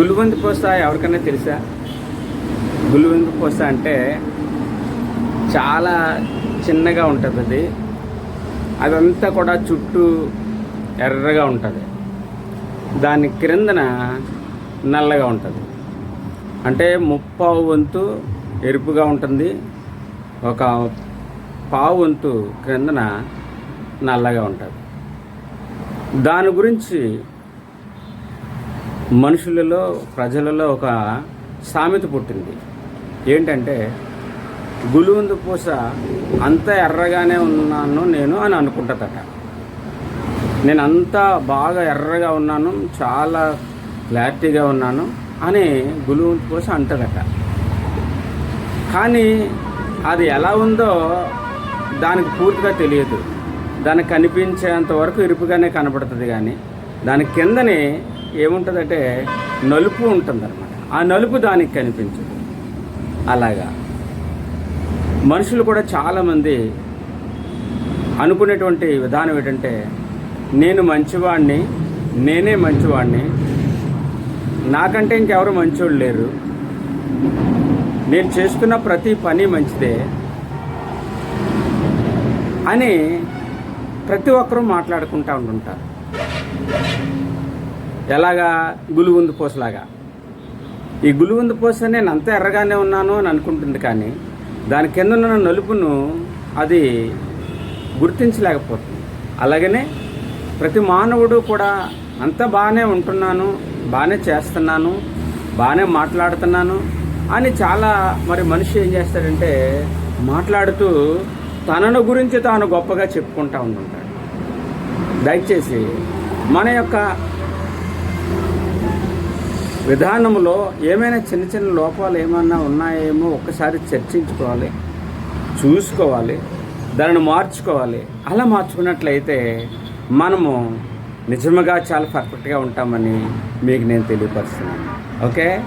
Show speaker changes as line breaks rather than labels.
గుల్వంది పూస ఎవరికైనా తెలుసా? గుల్వంది పూస అంటే చాలా చిన్నగా ఉంటుంది అది అదంతా కూడా చుట్టూ ఎర్రగా ఉంటుంది. దాని క్రిందన నల్లగా ఉంటుంది. అంటే ముప్పావు వంతు ఎరుపుగా ఉంటుంది. ఒక పావు వంతు క్రిందన నల్లగా ఉంటుంది. దాని గురించి మనుషులలో ప్రజలలో ఒక సామెత పుట్టింది. ఏంటంటే గులువందు పూస అంత ఎర్రగానే ఉన్నాను నేను అని అనుకుంటుందట. నేను అంతా బాగా ఎర్రగా ఉన్నాను చాలా క్లారిటీగా ఉన్నాను అని గులువందు పూస అంటదట. కానీ అది ఎలా ఉందో దానికి పూర్తిగా తెలియదు. దానికి కనిపించేంత వరకు ఇరుపుగానే కనపడుతుంది కానీ దాని కిందనే ఏముంటుందంటే నలుపు ఉంటుందన్నమాట. ఆ నలుపు దానికి కనిపించదు. అలాగా. మనుషులు కూడా చాలామంది అనుకునేటువంటి విధానం ఏంటంటే నేను మంచివాడిని నేనే మంచివాడిని నాకంటే ఇంకెవరు మంచోళ్ళు లేరు. నేను చేస్తున్న ప్రతి పని మంచిదే అని ప్రతి ఒక్కరూ మాట్లాడుకుంటూ ఉంటుంటారు ఎలాగా గులుగుందు పూసలాగా? ఈ గులుగుందు పూస నేను అంత ఎర్రగానే ఉన్నాను అని అనుకుంటుంది కానీ దాని కింద ఉన్న నలుపును అది గుర్తించలేకపోతుంది. అలాగనే ప్రతి మానవుడు కూడా అంత బాగానే ఉంటున్నాను బాగానే చేస్తున్నాను బాగానే మాట్లాడుతున్నాను అని చాలా మరి మనిషి ఏం చేస్తాడంటే మాట్లాడుతూ తనను గురించి తాను గొప్పగా చెప్పుకుంటా ఉంటుంటాడు దయచేసి మన యొక్క విధానంలో ఏమైనా చిన్న చిన్న లోపాలు ఏమన్నా ఉన్నాయేమో ఒక్కసారి చర్చించుకోవాలి చూసుకోవాలి దానిని మార్చుకోవాలి. అలా మార్చుకున్నట్లయితే మనము నిజంగా చాలా పర్ఫెక్ట్గా ఉంటామని మీకు నేను తెలియపరుస్తున్నాను. ఓకే?